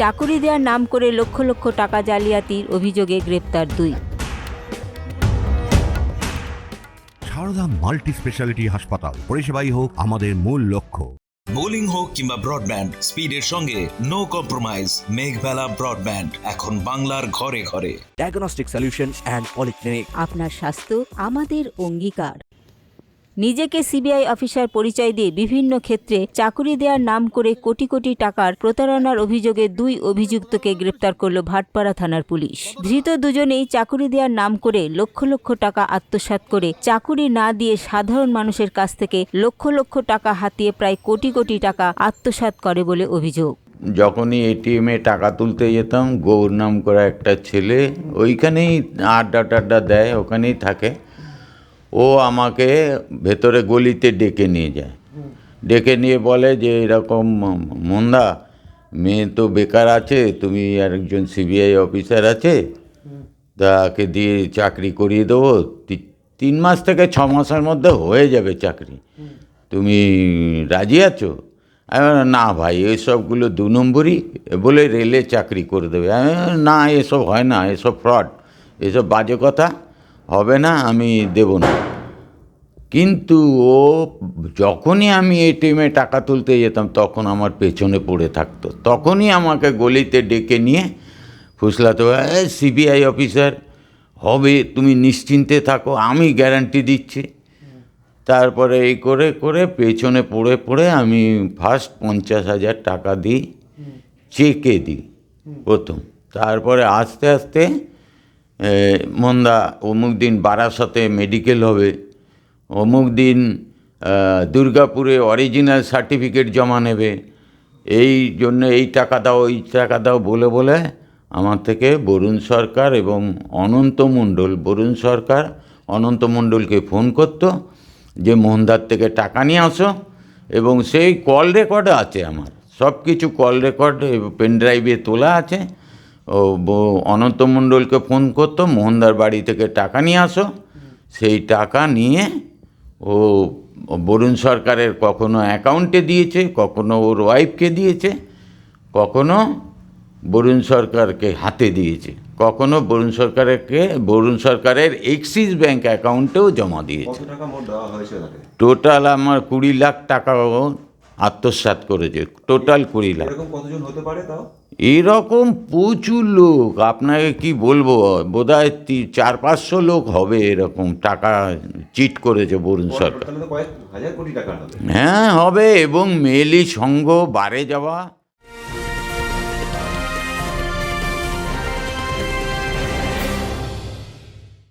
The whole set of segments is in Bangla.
চাকুরি দেওয়ার নাম করে লক্ষ লক্ষ টাকা জালিয়াতির অভিযোগে গ্রেপ্তার দুই। সারদা মাল্টি স্পেশালিটি হাসপাতাল পরিষেবাই হোক আমাদের মূল লক্ষ্য। বোলিং হোক কিংবা ব্রডব্যান্ড স্পিডের সঙ্গে নো কম্প্রোমাইজ মেঘবেলা ব্রডব্যান্ড এখন বাংলার ঘরে ঘরে। ডায়াগনস্টিক সলিউশন and polyclinic আপনার স্বাস্থ্য আমাদের অঙ্গীকার। নিজেকে সিবিআই অফিসার পরিচয় দিয়ে বিভিন্ন ক্ষেত্রে চাকুরি দেওয়ার নাম করে কোটি কোটি টাকার প্রতারণার অভিযোগে দুই অভিযুক্তকে গ্রেপ্তার করল ভাটপাড়া থানার পুলিশ। ধৃত দুজনেই চাকুরি দেওয়ার নাম করে লক্ষ লক্ষ টাকা আত্মসাৎ করে চাকুরি না দিয়ে সাধারণ মানুষের কাছ থেকে লক্ষ লক্ষ টাকা হাতিয়ে প্রায় কোটি কোটি টাকা আত্মসাৎ করে বলে অভিযোগ। যখনই এটিএমে টাকা তুলতে যেতাম, গৌর নাম করা একটা ছেলে, ওইখানেই আড্ডা টাড্ডা দেয়, ওখানেই থাকে। ও আমাকে ভেতরে গলিতে ডেকে নিয়ে যায়। ডেকে নিয়ে বলে যে, এরকম মন্দা, মেয়ে তো বেকার আছে, তুমি আর একজন সিবিআই অফিসার আছে, তাকে দিয়ে চাকরি করিয়ে দেবো। তিন মাস থেকে ছ মাসের মধ্যে হয়ে যাবে চাকরি। তুমি রাজি আছো? আমি না ভাই, এসবগুলো দু নম্বরই বলে রেলে চাকরি করে দেবে। না, এসব হয় না, এসব ফ্রড এসব বাজে কথা। হবে না আমি দেব না। কিন্তু ও যখনই আমি এটিএমে টাকা তুলতে যেতাম তখন আমার পেছনে পড়ে থাকতো। তখনই আমাকে গলিতে ডেকে নিয়ে ফুসলাতে সিবিআই অফিসার হবে তুমি নিশ্চিন্তে থাকো আমি গ্যারান্টি দিচ্ছি। তারপরে এই করে করে পেছনে পড়ে পড়ে আমি ফার্স্ট পঞ্চাশ হাজার টাকা দিই চেকে দিই প্রথম। তারপরে আস্তে আস্তে এ, মন্দা অমুক দিন বারাসাতে মেডিকেল হবে। অমুক দিন দুর্গাপুরে অরিজিনাল সার্টিফিকেট জমা নেবে। এই জন্য এই টাকা দাও, এই টাকা দাও বলে বলে আমার থেকে বরুণ সরকার এবং অনন্ত মণ্ডল, বরুণ সরকার অনন্ত মণ্ডলকে ফোন করত যে, মোহনদার থেকে টাকা নিয়ে আসো এবং সেই কল রেকর্ড আছে আমার। সব কিছু কল রেকর্ড পেন ড্রাইভে তোলা আছে। অনন্ত মণ্ডলকে ফোন করতো মোহনদার বাড়ি থেকে টাকা নিয়ে আসো। সেই টাকা নিয়ে ও বরুণ সরকারের কখনো অ্যাকাউন্টে দিয়েছে কখনো ওর ওয়াইফকে দিয়েছে কখনো বরুণ সরকারকে হাতে দিয়েছে কখনো বরুণ সরকারকে বরুণ সরকারের এক্সিস ব্যাংক অ্যাকাউন্টেও জমা দিয়েছে। টোটাল আমার কুড়ি লাখ টাকা ও আত্মসাৎ করেছে টোটাল কুড়ি লাখ। এরকম কতজন হতে পারে তাও? এরকম প্রচুর লোক আপনাকে কি বলব? বোধ হয় চার পাঁচশো লোক হবে এরকম টাকা চিট করেছে বরুণ সরকার। হ্যাঁ হবে এবং মেলি সঙ্গ বাড়ে যাওয়া।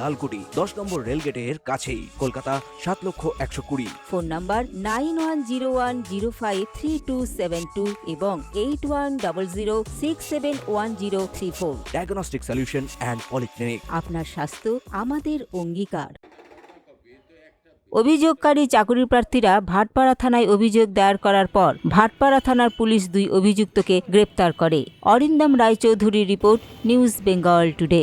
লালকুটি দশ নম্বর রেলগেটের কাছেই। কলকাতা সাত লক্ষ একশো কুড়ি। Phone number nine one zero one zero five three two seven two এবং eight one double zero six seven one zero three four. Diagnostic solution and polyclinic আপনার স্বাস্থ্য আমাদের অঙ্গীকার। অভিযোগকারী চাকুরি প্রার্থীরা ভাটপাড়া থানায় অভিযোগ দায়ের করার পর ভাটপাড়া থানার পুলিশ দুই অভিযুক্তকে গ্রেপ্তার করে। Arindam Roychowdhury report news Bengal today.